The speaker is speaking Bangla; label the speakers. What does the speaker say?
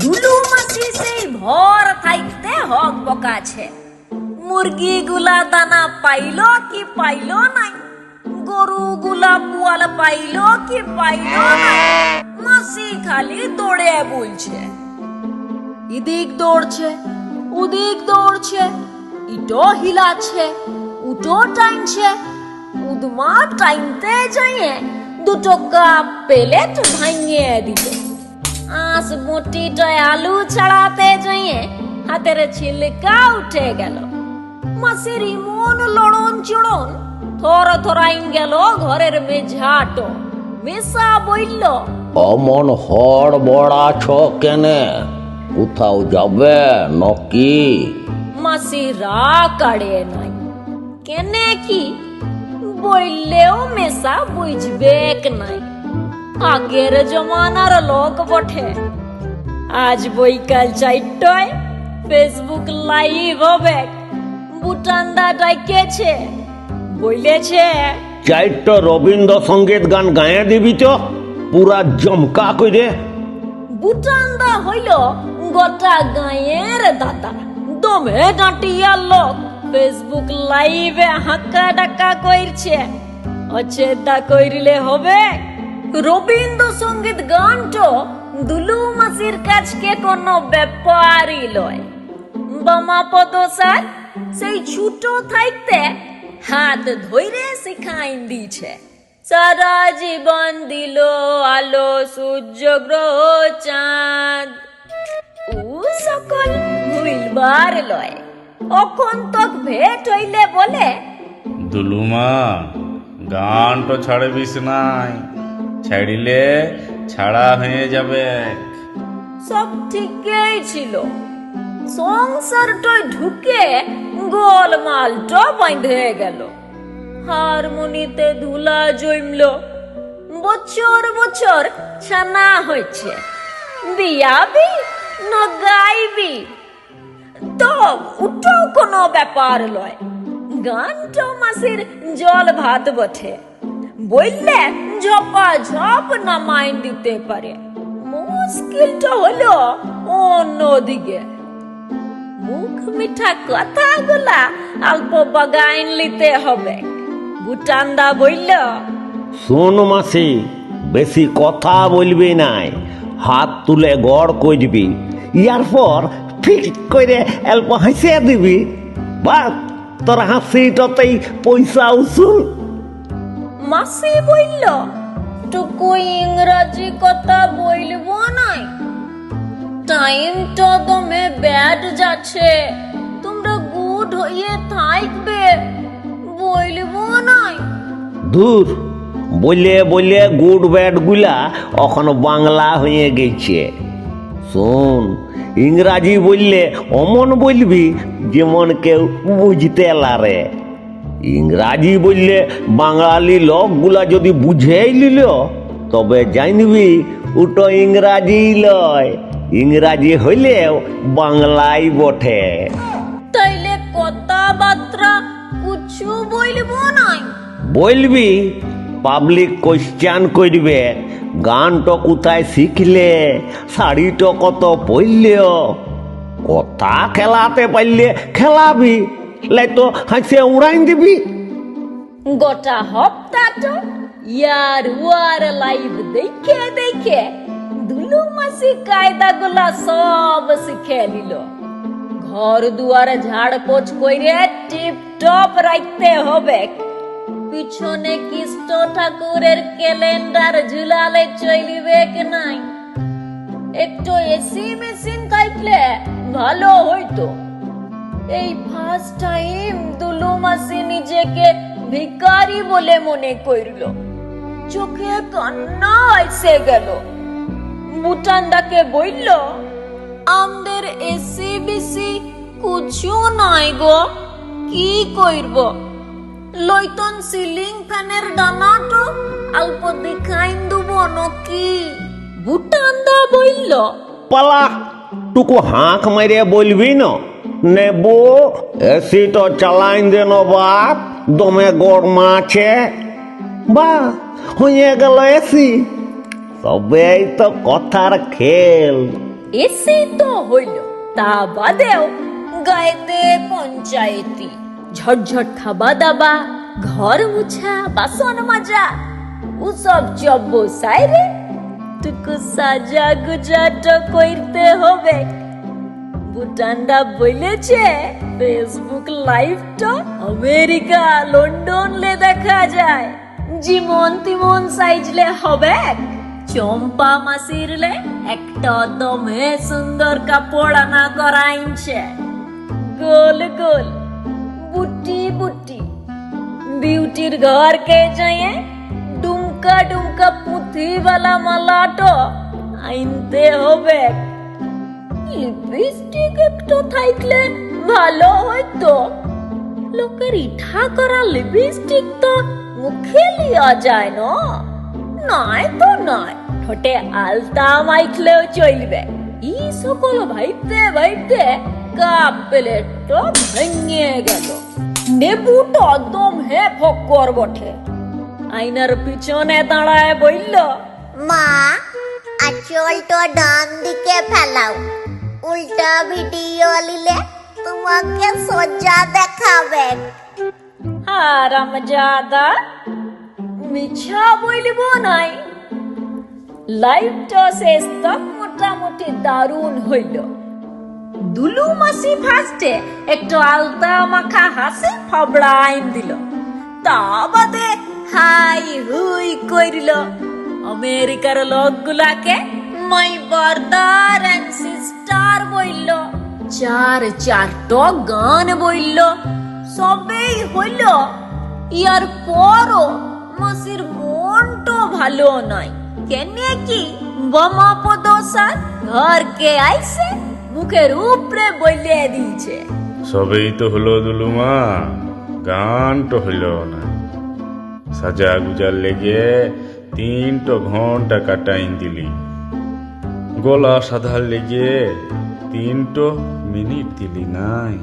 Speaker 1: দুলু মাসি সেই ভর থাইতে দানা পাইলো কি পাইলো নাই? গরু পুয়াল পাইলো কি পাইলো নাই? খালি দৌড়ে বলছে। এদিক দৌড়ছে, ওদিক দৌড়ছে, ইটো হিলাচ্ছে, উটো টাইমছে উদমা টাইমতে যাইয়ে দুটো কাপ পেলেট ভাঙিয়ে দিল আঁশ মুটিটায় আলু ছাড়াতে যাইয়ে হাতের ছিলকা উঠে গেল। মাসির ইমন লড়ন চড়ন থর থরাইন গেল ঘরের মেঝাটো। মেসা বইল
Speaker 2: অমন হড় বড়াছ কেনে? কোথাও যাবে নকি?
Speaker 1: মাসি রা কাড়ে নাই। কেনে কি? বললেও মেসা বুঝবে নাই। আগের জমানার লোক বটে। আজ বৈকাল চারটায় ফেসবুক লাইভ হবে। বুটান্ডা ডাইকেছে বলেছে
Speaker 2: চারটা রবীন্দ্রসঙ্গীত গান গায়ে দিবি তো পুরা জমকা করে
Speaker 1: বুটান্দা হইল গোটা গায়ের দাদা দমে ডাঁটিয়া লোক। ফেসবুক লাইভে হাক্কা ডাক্কা কইরছে। অচেদা কইরিলে হবে? রবীন্দ্রসঙ্গীত গানটো দুলু মাসির কাছকে কোনো ব্যাপারই লয়। বামা পদসার সেই ছোট থাইতে হাত ধইরে শিখাইন দিছে। সারা জীবন দিল আলো, সূর্য, গ্রহ, চাঁদ। ও সকল ভুলবার লয়। অখন তক ভেট হইলে বলে
Speaker 3: দুলুমা গানটা ছাড়বিস নাই ছাড়িলে ছাড়া হয়ে যাবে।
Speaker 1: সব ঠিকই ছিল। সংসারটা ঢুকে গোলমালটা বাঁধে গেল। হারমোনিতে ধুলা জমল। বছর বছর ছানা হয়েছে। বিয়াবি না গাইবি? তো উঠো কোনো ব্যাপার লয়। গানটা মাসির জল ভাত বটে বললে ঝপা ঝপ নামাই দিতে পারে। মুশকিলটা হলো অন্যদিকে মুখ মিঠা কথাগুলা অল্প বাগাইন লিতে হবে। ভুটান্দা বলল
Speaker 2: শোন মাসি, বেশি কথা বলবি নাই। হাত তুলে গড় কইবি ইয়ার পর ফিট করে অল্প হাসিয়ে দিবি। বাস তোর হাসিটাতেই পয়সা উসুল।
Speaker 1: মাসি বলল টুকু ইংরাজি কথা বলব নাই। টাইমটা দমে ব্যাড যাচ্ছে তোমরা গুড হয়ে থাকবে বলব নাই।
Speaker 2: দূর বলে বলে গুড ব্যাডগুলা এখন বাংলা হয়ে গেছে। শোন ইংরাজি বললে অমন বলবি যেমন কেউ বুঝতে লারে। ইংরাজি বললে বাঙালি লোকগুলা যদি বুঝেই লিল তবে জানবি ওটো ইংরাজি লয়। ইংরাজি হইলেও বাংলাই বটে।
Speaker 1: তাইলে কথাবার্তা কিছু বলব নাই?
Speaker 2: বলবি পাবলিক কোশ্চান করবে। গানটা কোথায় শিখলে শাড়িটা কত পরলে কথা খেলাতে পারলে খেলাবি লাই তো হাসে উড়াই দিবি।
Speaker 1: গোটা হপ্তাটা ইয়ার ওয়ার লাইভ দেখে দেখে দুলু মাসি কায়দা গুলা সব শিখে নিল। ঘর দুয়ার ঝাড় পোছ কইরে টিপ টপ রাখতে হবে। পিছনে কৃষ্ণ ঠাকুরের ক্যালেন্ডার, ঝুলালে চলিবে নাই। একটু এসি মেশিন থাকলে ভালো হইতো। এই ফার্স্ট টাইম দুলু মাসি নিজেকে ভিখারি বলে মনে করল। চোখে কান্না এসে গেল। মুটান্দাকে বলল আমাদের এসি বিসি কিছু নাই গো, কি কইরব লইতন সিলিং ফ্যানের ডানাটো অল্প দেখাইন দুব নকি বুটান্দা বলল
Speaker 2: পালা টুকু হাঁক মারে বলবি না? নেব এসি তো চালাইন দেন বাপ দমে গরমা আছে বা হয়ে গেল এসি। সবেই তো কথার খেল।
Speaker 1: এসি তো হইল তা বাদেও গায়েতে পঞ্চায়েতি। ঝটঝট খাবা দাবা, ঘর মুছা, বাসন মাজা, ওসব চব্য সাইরে টুকু সাজা গুজাট কইরতে হবে। ভুটানটা বলেছে, ফেসবুক লাইভটা আমেরিকা লন্ডন লে দেখা যায়। জিমন তিমন সাইজলে হবে চম্পা মাসিরলে একটা দমে সুন্দর কাপড় আনা করাইছে বিউটির ঘর কে যাইয়ে ডুমকা ডুমকা পুঁথি বালা মালাটো আইনতে হবে লিপস্টিক একটু থাকলে ভালো হইতো লোকের ইঠা করা লিপস্টিক তো মুখে লিয়া যায় না নয় তো নয় ঠোঁটে আলতা মাইখলেও চলবে ই সকল ভাইতে ভাইতে কাপ প্লেট তো ভেঙে গেল নেবুটো একদম হে ফক্কর বটে। আইনার পিছনে দাঁড়ায় বলল
Speaker 4: মা আঁচলটা ডান দিকে ফেলাও। উল্টা ভিডিও নিলে তোমাকে সোজা দেখাবে।
Speaker 1: হারামজাদা মিছা বলিব নাই। লাইফটা শেষ তক মোটামুটি দারুণ হইল। দুলু মাসি ফার্স্টে একটু আলতা মাখা হাসি ফাবড়া আইন দিল। তা বাদে হাই হুই কইরিল, আমেরিকার লোকগুলাকে মাই বারদার এন্ড সিস্টার বইল, চার চারটো গান বইল। সবেই হইল, ইয়ার পরও মাসির মনটো ভালো নাই কেনে কি বোমা পদসার ঘরকে আইসে মুখের উপরে বইলে দিয়েছে।
Speaker 3: সবেই তো হলো দুলুমা গান তো হইল না। সাজা গুজার লেগে তিনটো ঘণ্টা কাটাইন দিলি। গলা সাধার লেগে তিনটো মিনিট দিলি নাই।